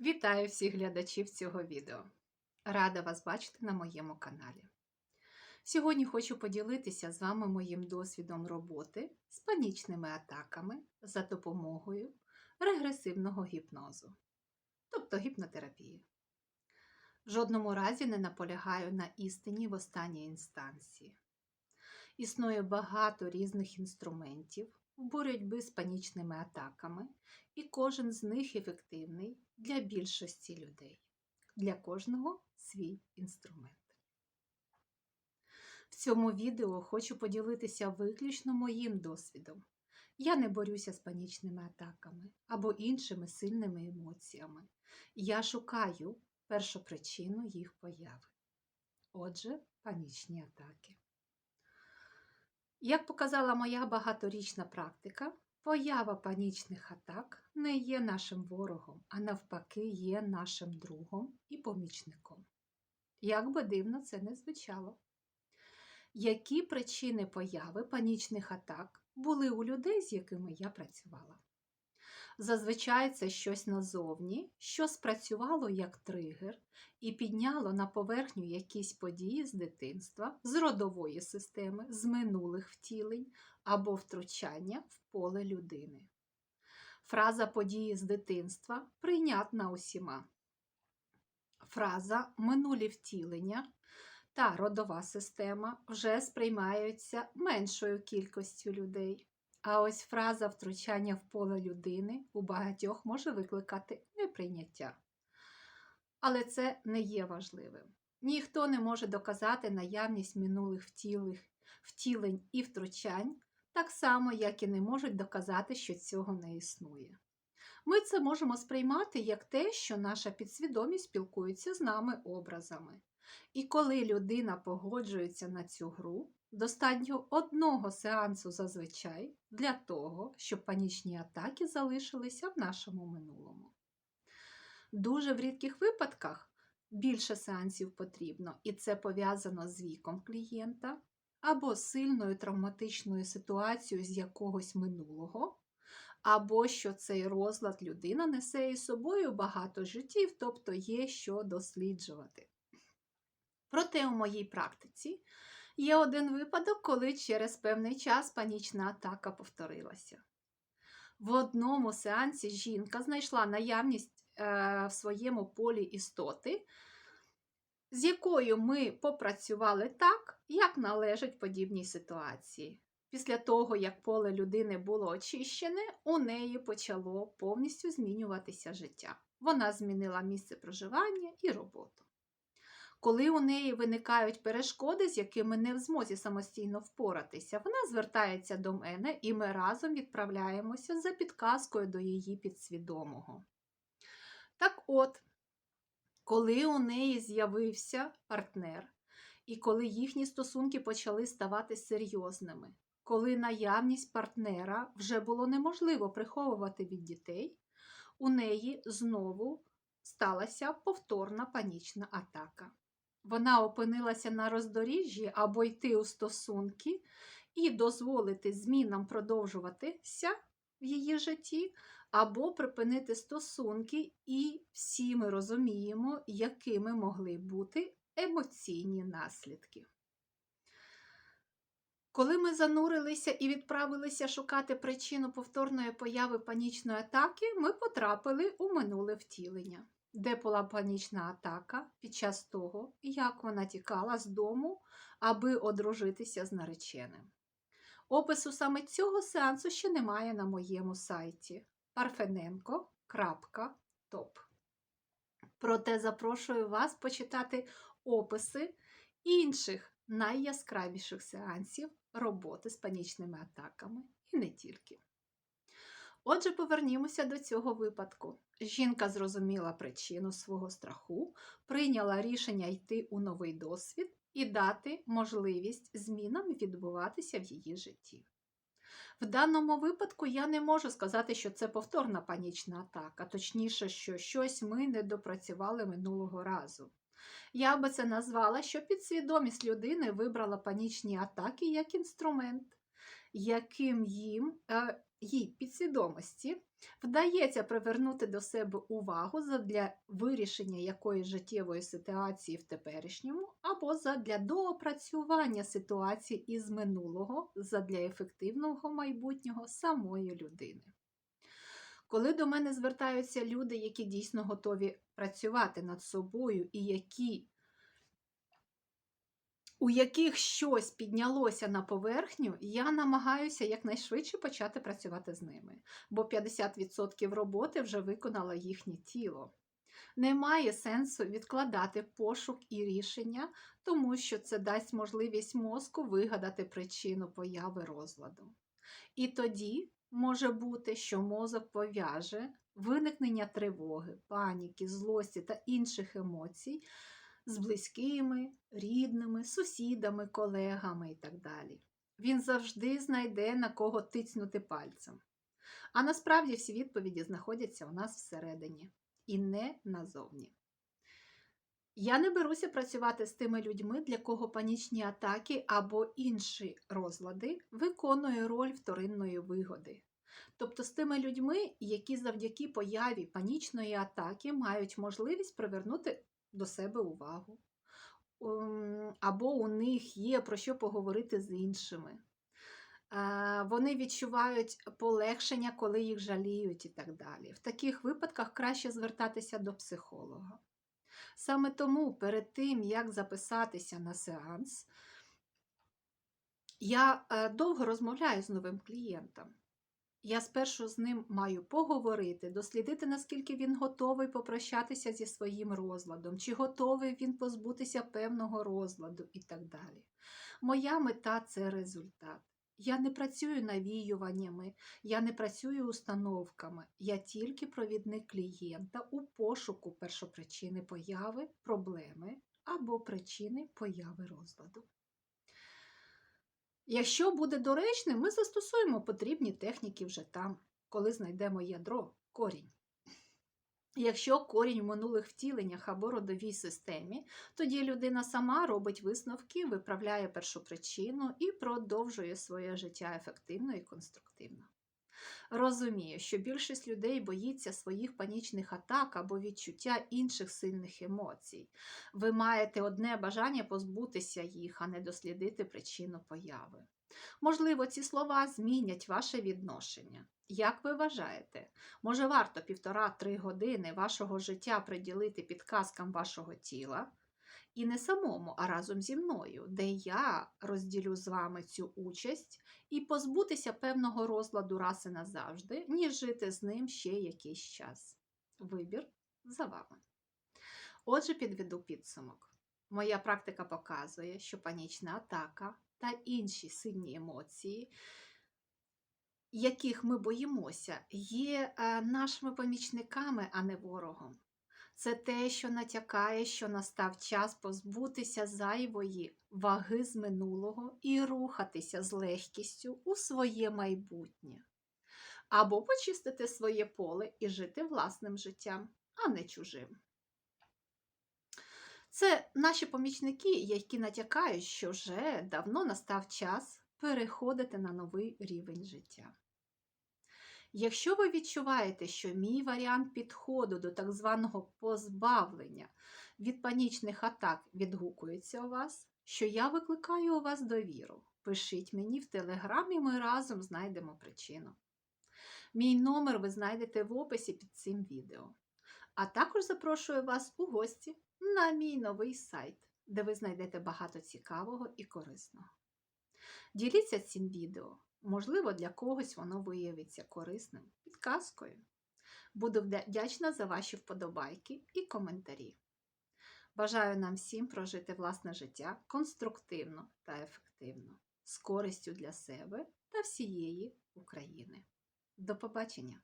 Вітаю всіх глядачів цього відео. Рада вас бачити на моєму каналі. Сьогодні хочу поділитися з вами моїм досвідом роботи з панічними атаками за допомогою регресивного гіпнозу, тобто гіпнотерапії. В жодному разі не наполягаю на істині в останній інстанції. Існує багато різних інструментів в боротьбі з панічними атаками, і кожен з них ефективний для більшості людей. Для кожного свій інструмент. В цьому відео хочу поділитися виключно моїм досвідом. Я не борюся з панічними атаками або іншими сильними емоціями. Я шукаю першопричину їх появи. Отже, панічні атаки. Як показала моя багаторічна практика, поява панічних атак не є нашим ворогом, а навпаки, є нашим другом і помічником. Як би дивно це не звучало. Які причини появи панічних атак були у людей, з якими я працювала? Зазвичай це щось назовні, що спрацювало як тригер і підняло на поверхню якісь події з дитинства, з родової системи, з минулих втілень або втручання в поле людини. Фраза події з дитинства прийнятна усіма. Фраза минулі втілення та родова система вже сприймаються меншою кількістю людей. А ось фраза втручання в поле людини у багатьох може викликати неприйняття. Але це не є важливим. Ніхто не може доказати наявність минулих втілих, втілень і втручань, так само, як і не можуть доказати, що цього не існує. Ми це можемо сприймати як те, що наша підсвідомість спілкується з нами образами. І коли людина погоджується на цю гру, достатньо одного сеансу зазвичай для того, щоб панічні атаки залишилися в нашому минулому. Дуже в рідких випадках більше сеансів потрібно, і це пов'язано з віком клієнта або сильною травматичною ситуацією з якогось минулого, або що цей розлад людина несе із собою багато життів, тобто є що досліджувати. Проте у моїй практиці є один випадок, коли через певний час панічна атака повторилася. В одному сеансі жінка знайшла наявність е, в своєму полі істоти, з якою ми попрацювали так, як належить подібній ситуації. Після того, як поле людини було очищене, у неї почало повністю змінюватися життя. Вона змінила місце проживання і роботу. Коли у неї виникають перешкоди, з якими не в змозі самостійно впоратися, вона звертається до мене і ми разом відправляємося за підказкою до її підсвідомого. Так от, коли у неї з'явився партнер, і коли їхні стосунки почали ставати серйозними, коли наявність партнера вже було неможливо приховувати від дітей, у неї знову сталася повторна панічна атака вона опинилася на роздоріжжі або йти у стосунки і дозволити змінам продовжуватися в її житті, або припинити стосунки, і всі ми розуміємо, якими могли бути емоційні наслідки. Коли ми занурилися і відправилися шукати причину повторної появи панічної атаки, ми потрапили у минуле втілення де була панічна атака під час того, як вона тікала з дому, аби одружитися з нареченим. Опису саме цього сеансу ще немає на моєму сайті parfenenko.top. Проте запрошую вас почитати описи інших найяскравіших сеансів роботи з панічними атаками і не тільки. Отже, повернімося до цього випадку. Жінка зрозуміла причину свого страху, прийняла рішення йти у новий досвід і дати можливість змінам відбуватися в її житті. В даному випадку я не можу сказати, що це повторна панічна атака, точніше, що щось ми не допрацювали минулого разу. Я би це назвала, що підсвідомість людини вибрала панічні атаки як інструмент, яким їм е, їй підсвідомості вдається привернути до себе увагу задля вирішення якоїсь життєвої ситуації в теперішньому, або задля доопрацювання ситуації із минулого задля ефективного майбутнього самої людини. Коли до мене звертаються люди, які дійсно готові працювати над собою і які у яких щось піднялося на поверхню, я намагаюся якнайшвидше почати працювати з ними, бо 50% роботи вже виконало їхнє тіло. Немає сенсу відкладати пошук і рішення, тому що це дасть можливість мозку вигадати причину появи розладу. І тоді може бути, що мозок пов'яже виникнення тривоги, паніки, злості та інших емоцій з близькими, рідними, сусідами, колегами і так далі. Він завжди знайде на кого тицнути пальцем. А насправді всі відповіді знаходяться у нас всередині і не назовні. Я не беруся працювати з тими людьми, для кого панічні атаки або інші розлади виконує роль вторинної вигоди. Тобто з тими людьми, які завдяки появі панічної атаки мають можливість привернути до себе увагу, ем, або у них є про що поговорити з іншими. Е, Вони відчувають полегшення, коли їх жаліють і так далі. В таких випадках краще звертатися до психолога. Саме тому перед тим, як записатися на сеанс, я е, довго розмовляю з новим клієнтом. Я спершу з ним маю поговорити, дослідити, наскільки він готовий попрощатися зі своїм розладом, чи готовий він позбутися певного розладу і так далі. Моя мета це результат. Я не працюю навіюваннями, я не працюю установками, я тільки провідник клієнта у пошуку першопричини появи проблеми або причини появи розладу. Якщо буде доречним, ми застосуємо потрібні техніки вже там, коли знайдемо ядро, корінь. Якщо корінь в минулих втіленнях або родовій системі, тоді людина сама робить висновки, виправляє першопричину і продовжує своє життя ефективно і конструктивно. Розумію, що більшість людей боїться своїх панічних атак або відчуття інших сильних емоцій. Ви маєте одне бажання позбутися їх, а не дослідити причину появи. Можливо, ці слова змінять ваше відношення. Як ви вважаєте, може варто півтора-три години вашого життя приділити підказкам вашого тіла? І не самому, а разом зі мною, де я розділю з вами цю участь і позбутися певного розладу раз і назавжди, ніж жити з ним ще якийсь час. Вибір за вами. Отже, підведу підсумок. Моя практика показує, що панічна атака та інші сильні емоції, яких ми боїмося, є е, нашими помічниками, а не ворогом. Це те, що натякає, що настав час позбутися зайвої ваги з минулого і рухатися з легкістю у своє майбутнє. Або почистити своє поле і жити власним життям, а не чужим. Це наші помічники, які натякають, що вже давно настав час переходити на новий рівень життя. Якщо ви відчуваєте, що мій варіант підходу до так званого позбавлення від панічних атак відгукується у вас, що я викликаю у вас довіру, пишіть мені в телеграмі, ми разом знайдемо причину. Мій номер ви знайдете в описі під цим відео. А також запрошую вас у гості на мій новий сайт, де ви знайдете багато цікавого і корисного. Діліться цим відео. Можливо, для когось воно виявиться корисним підказкою. Буду вдячна за ваші вподобайки і коментарі. Бажаю нам всім прожити власне життя конструктивно та ефективно, з користю для себе та всієї України. До побачення!